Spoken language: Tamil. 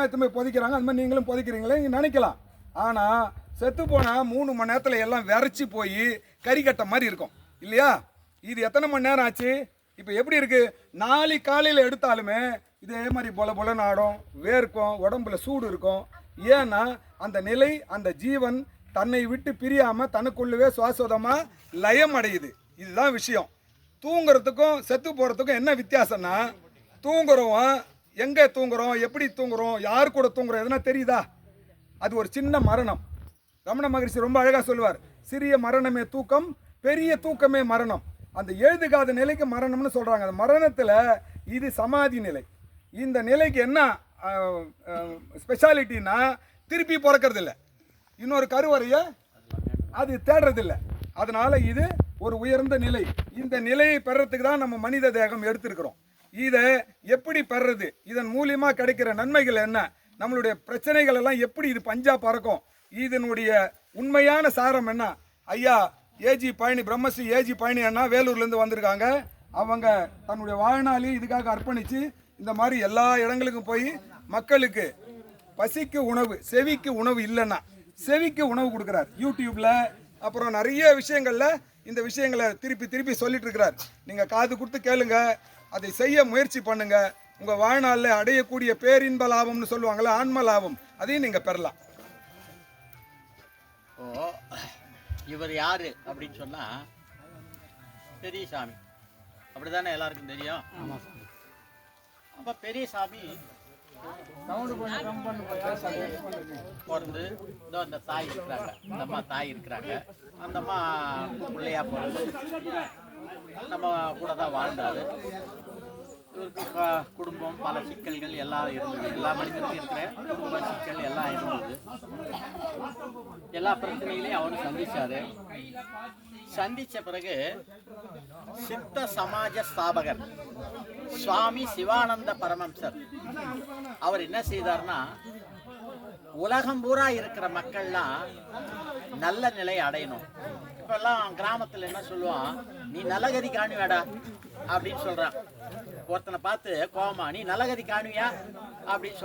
எடுத்து போய் புதைக்கிறாங்க அது மாதிரி நீங்களும் புதைக்கிறீங்களே நீங்கள் நினைக்கலாம். ஆனால் செத்து போனால் மூணு மணி நேரத்தில் எல்லாம் விரைச்சி போய் கறி கட்ட மாதிரி இருக்கும். இல்லையா? இது எத்தனை மணி நேரம் ஆச்சு? இப்போ எப்படி இருக்குது நாளை காலையில் எடுத்தாலுமே இதே மாதிரி பொல பொல நாடும் வேர்க்கும் உடம்புல சூடு இருக்கும். ஏன்னா அந்த நிலை அந்த ஜீவன் தன்னை விட்டு பிரியாமல் தனக்குள்ளவே சுவாசோதமாக லயம் அடையுது. இதுதான் விஷயம். தூங்குறதுக்கும் செத்து போகிறதுக்கும் என்ன வித்தியாசம்னா தூங்குறவன் எங்கே தூங்குறோம் எப்படி தூங்குறோம் யார் கூட தூங்குறோம் எதனா தெரியுதா? அது ஒரு சின்ன மரணம். ரமண மகரிஷி ரொம்ப அழகாக சொல்லுவார். சிறிய மரணமே தூக்கம் பெரிய தூக்கமே மரணம். அந்த எழுதுகாத நிலைக்கு மரணம்னு சொல்கிறாங்க அந்த மரணத்தில் இது சமாதி நிலை. இந்த நிலைக்கு என்ன ஸ்பெஷாலிட்டினா திருப்பி பிறக்கிறதில்ல. இன்னொரு கருவறைய அது தேடுறதில்ல. அதனால் இது ஒரு உயர்ந்த நிலை. இந்த நிலையை பெறத்துக்கு தான் நம்ம மனித தேகம் எடுத்திருக்கிறோம். இதை எப்படி பெறது இதன் மூலியமாக கிடைக்கிற நன்மைகள் என்ன? நம்மளுடைய பிரச்சனைகள் எல்லாம் எப்படி இது பஞ்சா பறக்கும்? இதனுடைய உண்மையான சாரம் என்ன? ஐயா ஏஜி பழனி பிரம்மஸ்ரீ ஏஜி பழனி அண்ணா வேலூர்லேருந்து வந்திருக்காங்க. அவங்க தன்னுடைய வாழ்நாளையும் இதுக்காக அர்ப்பணித்து இந்த மாதிரி எல்லா இடங்களுக்கும் போய் மக்களுக்கு பசிக்கு உணவு செவிக்கு உணவு இல்லைன்னா செவிக்கு உணவு கொடுக்குறார். யூடியூப்பில் அப்புறம் நிறைய விஷயங்களில் இந்த விஷயங்களை திருப்பி திருப்பி சொல்லிட்டு இருக்கிறார். நீங்கள் காது கொடுத்து கேளுங்க. அதை செய்ய முயற்சி பண்ணுங்க. உங்க வாழ்நாளில் அடையக்கூடிய பேரின்ப லாபம்னு சொல்லுவாங்கல்ல ஆன்ம லாபம். அதையும் நீங்க பெறலாம். ஓ இவர் யாரு அப்படின்னு சொன்னா பெரியசாமி. அப்படிதானே எல்லாருக்கும் தெரியும்? அப்ப பெரியசாமி பிறந்து இதோ அந்த தாய் இருக்கிறாங்க. அந்த அம்மா தாய் இருக்கிறாங்க. அந்த அம்மா பிள்ளையா பிறந்து. நம்ம கூட தான் வாழ்ந்தாரு. இவருக்கு குடும்பம் பல சிக்கல்கள் எல்லாம் இருந்தது. எல்லா மனிதனுக்கும் இருக்கிற குடும்ப சிக்கல் எல்லாம் இருந்தது. எல்லா பிரச்சனைகளையும் அவர் சந்திச்சாரு. சந்திச்ச பிறகு சித்த சமாஜ ஸ்தாபகர் சுவாமி சிவானந்த பரமம்சர் அவர் என்ன செய்தார்னா உலகம் பூரா இருக்கிற மக்கள்லாம் நல்ல நிலை அடையணும். இப்பெல்லாம் கிராமத்தில் என்ன சொல்லுவான்? நீ நல்லகதி காணுவேடா அப்படின்னு சொல்றான். ஒருத்தனை பார்த்து கோமா நீ நல்லகதி காணுவியா அப்படின்னு சொல்